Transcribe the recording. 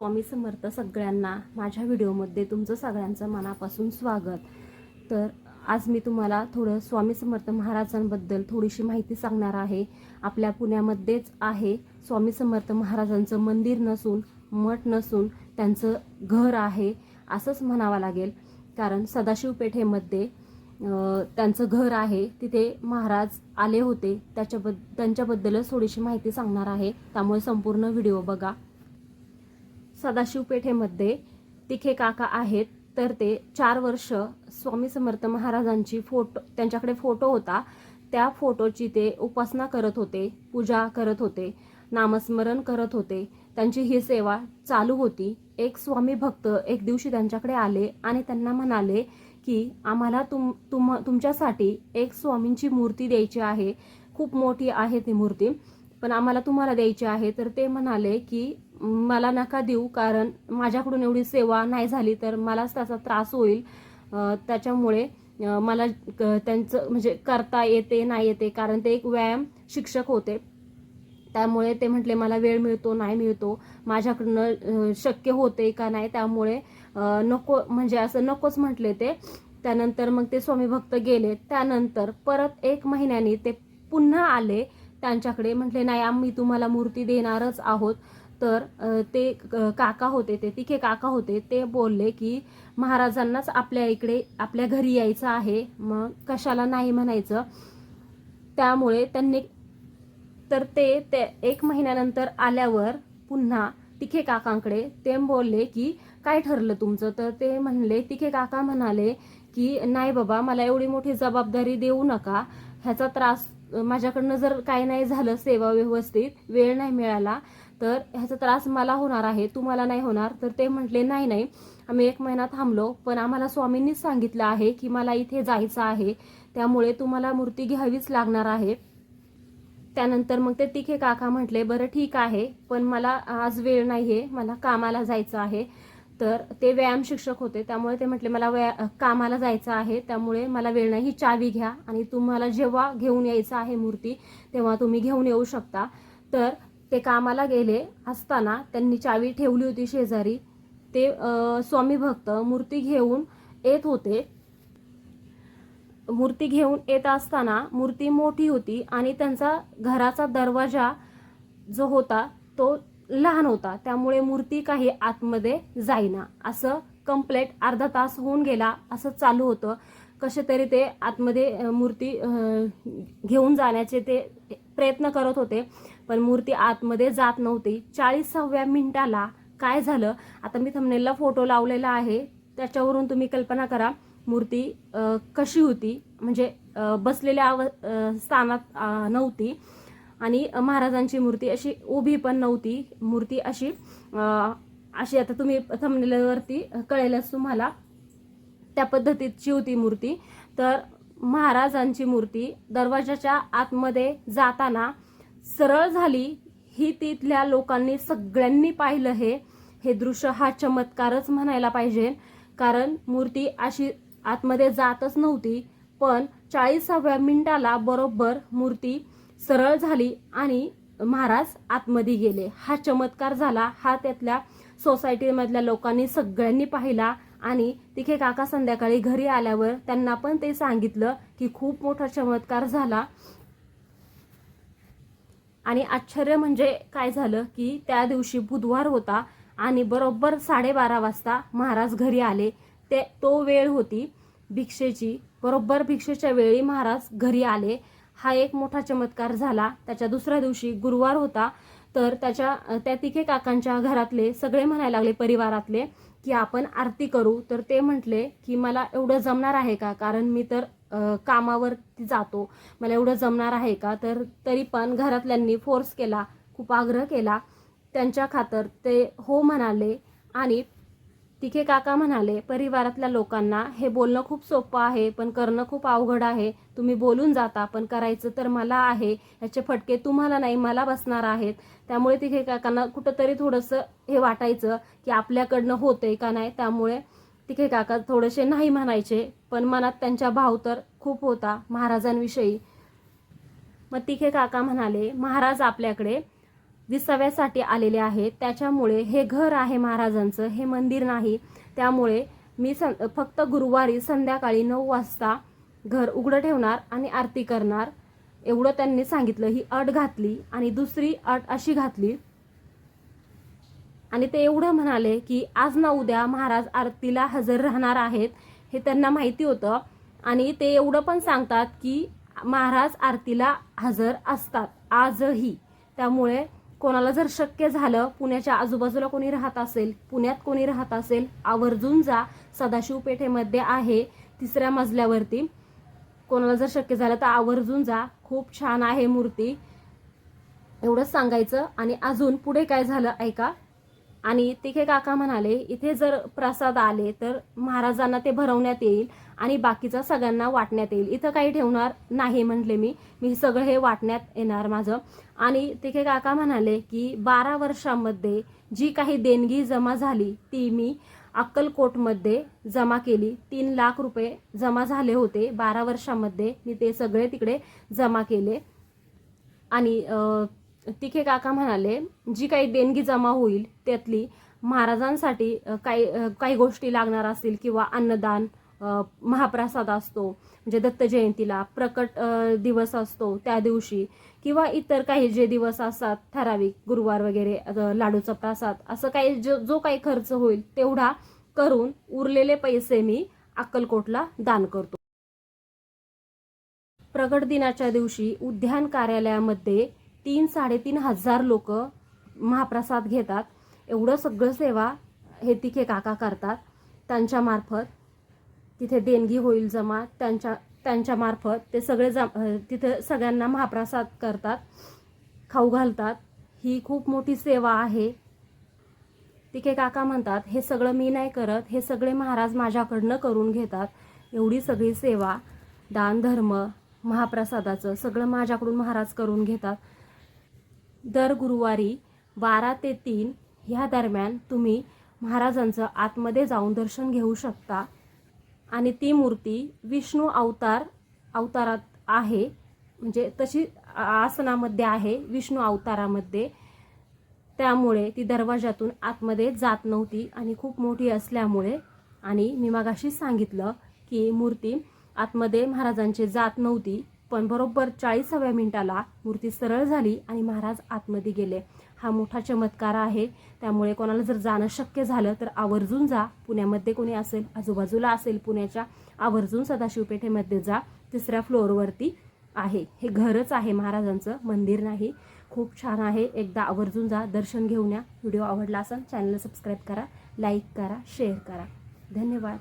स्वामी समर्थ सगळ्यांना माझ्या व्हिडिओमध्ये तुमचं सगळ्यांचं मनापासून स्वागत. तर आज मी तुम्हाला थोडं स्वामी समर्थ महाराजांबद्दल थोडीशी माहिती सांगणार आहे. आपल्या पुण्यामध्येच आहे स्वामी समर्थ महाराजांचं मंदिर नसून मठ नसून त्यांचं घर आहे असंच म्हणावं लागेल. कारण सदाशिव पेठेमध्ये त्यांचं घर आहे. तिथे महाराज आले होते. त्याच्याबद्द त्यांच्याबद्दलच थोडीशी माहिती सांगणार आहे. त्यामुळे संपूर्ण व्हिडिओ बघा. सदाशिव पेठेमध्ये तिखे काका आहेत तर ते चार वर्ष स्वामी समर्थ महाराजांची फोटो त्यांच्याकडे फोटो होता. त्या फोटोची ते उपासना करत होते पूजा करत होते नामस्मरण करत होते. त्यांची ही सेवा चालू होती. एक स्वामी भक्त एक दिवशी त्यांच्याकडे आले आणि त्यांना म्हणाले की आम्हाला तुम तुम तुमच्यासाठी एक स्वामींची मूर्ती द्यायची आहे. खूप मोठी आहे ती मूर्ती पण आम्हाला तुम्हाला द्यायची आहे. तर ते म्हणाले की मला नका देऊ कारण माझ्याकडून एवढी सेवा नाही झाली तर मलाच त्याचा त्रास होईल. त्याच्यामुळे मला क- त्यांचं म्हणजे करता येते नाही येते कारण ते एक व्यायाम शिक्षक होते. त्यामुळे ते म्हटले मला वेळ मिळतो नाही मिळतो. माझ्याकडनं शक्य होते का नाही त्यामुळे नको म्हणजे असं नकोच म्हटले ते. त्यानंतर मग ते स्वामी भक्त गेले. त्यानंतर परत एक महिन्यानी ते पुन्हा आले त्यांच्याकडे. म्हटले नाही आम्ही तुम्हाला मूर्ती देणारच आहोत. तर ते काका होते ते तिखे काका होते ते बोलले की महाराजांनाच आपल्या इकडे आपल्या घरी यायचं आहे. मग कशाला नाही म्हणायचं? त्यामुळे त्यांनी तर ते ते एक महिन्यानंतर आल्यावर पुन्हा तिखे काकांकडे ते बोलले की काय ठरलं तुमचं? तर ते म्हणले तिखे काका म्हणाले की नाही बाबा मला एवढी मोठी जबाबदारी देऊ नका. ह्याचा त्रास माझ्याकडनं जर काय नाही झालं सेवा व्यवस्थित वेळ नाही मिळाला तर ह्याचा त्रास मला होणार आहे तुम्हाला नाही होणार. तर ते म्हटले नाही नाही आम्ही एक महिना थांबलो पण आम्हाला स्वामींनीच सांगितलं आहे की मला इथे जायचं आहे. त्यामुळे तुम्हाला मूर्ती घ्यावीच लागणार आहे. त्यानंतर मग ते तिखे काका म्हटले बरं ठीक आहे पण मला आज वेळ नाही आहे मला कामाला जायचं आहे. तर ते व्यायाम शिक्षक होते त्यामुळे ते म्हटले मला व्या कामाला जायचं आहे त्यामुळे मला वेळ नाही ही चावी घ्या आणि तुम्हाला जेव्हा घेऊन यायचं आहे मूर्ती तेव्हा तुम्ही घेऊन येऊ शकता. तर ते कामाला गेले असताना त्यांनी चावी ठेवली होती शेजारी. ते स्वामी भक्त मूर्ती घेऊन येत होते. मूर्ती घेऊन येत असताना मूर्ती मोठी होती आणि त्यांचा घराचा दरवाजा जो होता तो लहान होता. त्यामुळे मूर्ती काही आतमध्ये जाईना. असं कंप्लेट अर्धा तास होऊन गेला असं चालू होतं. कसे तरी ते आतमध्ये मूर्ती घेऊन जाण्याचे ते प्रयत्न करत होते. पण मूर्ती आतमध्ये जात नव्हती. चाळीसाव्या मिनिटाला काय झालं? आता मी थंबनेलला फोटो लावलेला आहे. त्याच्यावरून तुम्ही कल्पना करा मूर्ती कशी होती? म्हणजे बसलेल्या अव स्थानात नव्हती. आणि महाराजांची मूर्ती अशी उभी पण नव्हती. मूर्ती अशी अशी आता तुम्ही थंबनेलवरती कळेलच तुम्हाला. त्या पद्धतीची होती मूर्ती. तर महाराजांची मूर्ती दरवाजाच्या आतमध्ये जाताना सरळ झाली ही तिथल्या लोकांनी सगळ्यांनी पाहिलं हे हे दृश्य हा चमत्कारच म्हणायला पाहिजे. कारण मूर्ती अशी आतमध्ये जातच नव्हती पण चाळीसाव्या मिनिटाला बरोबर मूर्ती सरळ झाली आणि महाराज आतमध्ये गेले. हा चमत्कार झाला हा त्यातल्या सोसायटीमधल्या लोकांनी सगळ्यांनी पाहिला आणि तिथे काका संध्याकाळी घरी आल्यावर त्यांना पण ते सांगितलं की खूप मोठा चमत्कार झाला. आणि आश्चर्य म्हणजे काय झालं की त्या दिवशी बुधवार होता आणि बरोबर साडेबारा वाजता महाराज घरी आले. ते तो वेळ होती भिक्षेची. बरोबर भिक्षेच्या वेळी महाराज घरी आले. हा एक मोठा चमत्कार झाला. त्याच्या दुसऱ्या दिवशी गुरुवार होता. तर त्याच्या त्या तिखे काकांच्या घरातले सगळे म्हणायला लागले परिवारातले की आपण आरती करू. तर ते म्हटले की मला एवढं जमणार आहे का? कारण मी तर कामावरती जातो. मला एवढं जमणार आहे का? तर तरी पण घरातल्यांनी फोर्स केला खूप आग्रह केला. त्यांच्या खातर ते हो म्हणाले आणि तिखे काका म्हणाले परिवारातल्या लोकांना हे बोलणं खूप सोपं आहे पण करणं खूप अवघड आहे. तुम्ही बोलून जाता पण करायचं तर मला आहे. याचे फटके तुम्हाला नाही मला बसणार आहेत. त्यामुळे तिखे काकांना कुठंतरी थोडंसं हे वाटायचं की आपल्याकडनं होतंय का नाही. त्यामुळे तिखे काका थोडेसे नाही म्हणायचे पण मनात त्यांच्या भाव तर खूप होता महाराजांविषयी. मग तिखे काका म्हणाले महाराज आपल्याकडे विसाव्यासाठी आलेले आहेत. त्याच्यामुळे हे घर आहे महाराजांचं हे मंदिर नाही. त्यामुळे मी सं फक्त गुरुवारी संध्याकाळी नऊ वाजता घर उघडं ठेवणार आणि आरती करणार. एवढं त्यांनी सांगितलं. ही अट घातली आणि दुसरी अट अशी घातली आणि ते एवढं म्हणाले की आज ना उद्या महाराज आरतीला हजर राहणार आहेत हे त्यांना माहिती होतं. आणि ते एवढं पण सांगतात की महाराज आरतीला हजर असतात आजही. त्यामुळे कोणाला जर शक्य झालं पुण्याच्या आजूबाजूला कोणी राहत असेल पुण्यात कोणी राहत असेल आवर्जून जा सदाशिव पेठेमध्ये आहे तिसऱ्या मजल्यावरती. कोणाला जर शक्य झालं तर आवर्जून जा खूप छान आहे मूर्ती. एवढंच सांगायचं. आणि अजून पुढे काय झालं ऐका. आणि तिथे काका म्हणाले इथे जर प्रसाद आले तर महाराजांना ते भरवण्यात येईल आणि बाकीचा सगळ्यांना वाटण्यात येईल. इथं काही ठेवणार नाही म्हटले मी. मी सगळं हे वाटण्यात येणार माझं. आणि तिथे काका म्हणाले की बारा वर्षांमध्ये जी काही देणगी जमा झाली ती मी अक्कलकोटमध्ये जमा केली. तीन लाख रुपये जमा झाले होते. बारा वर्षांमध्ये मी ते सगळे तिकडे जमा केले. आणि तिखे काका म्हणाले जी काही देणगी जमा होईल त्यातली महाराजांसाठी काही काही गोष्टी लागणार असतील किंवा अन्नदान महाप्रसाद असतो म्हणजे दत्त जयंतीला प्रकट दिवस असतो त्या दिवशी किंवा इतर काही जे दिवस असतात ठराविक गुरुवार वगैरे लाडूचा प्रसाद असं काही जो जो काही खर्च होईल तेवढा करून उरलेले पैसे मी अक्कलकोटला दान करतो. प्रगट दिनाच्या दिवशी उद्यान कार्यालयामध्ये तीन साडेतीन हजार लोक महाप्रसाद घेतात. एवढं सगळं सेवा हे तिथे काका करतात. त्यांच्यामार्फत तिथे देणगी होईल जमा त्यांच्या त्यांच्यामार्फत ते सगळे जम तिथे सगळ्यांना महाप्रसाद करतात खाऊ घालतात. ही खूप मोठी सेवा आहे. तिके काका म्हणतात हे सगळं मी नाही करत हे सगळे महाराज माझ्याकडनं करून घेतात. एवढी सगळी सेवा दान धर्म महाप्रसादाचं सगळं माझ्याकडून महाराज करून घेतात. दर गुरुवारी बारा ते तीन ह्या दरम्यान तुम्ही महाराजांचं आतमध्ये जाऊन दर्शन घेऊ शकता. आणि ती मूर्ती विष्णू अवतार अवतारात आहे. म्हणजे तशी आसनामध्ये आहे विष्णू अवतारामध्ये. त्यामुळे ती दरवाजातून आतमध्ये जात नव्हती आणि खूप मोठी असल्यामुळे. आणि मी मागाशी सांगितलं की मूर्ती आतमध्ये महाराजांची जात नव्हती. पण बरोबर चाळीसाव्या मिनिटाला मूर्ती सरळ झाली आणि महाराज आतमध्ये गेले. हा मोठा चमत्कार आहे. त्यामुळे कोणाला जर जाणं शक्य झालं तर आवर्जून जा. पुण्यामध्ये कोणी असेल आजूबाजूला असेल पुण्याच्या आवर्जून सदाशिवपेठेमध्ये जा. तिसऱ्या फ्लोअरवरती आहे. हे घरच आहे महाराजांचं. मंदिर नाही. खूप छान आहे. एकदा आवर्जून जा. दर्शन घेऊन या. व्हिडिओ आवडला असेल चॅनल सबस्क्राईब करा लाईक करा शेअर करा. धन्यवाद.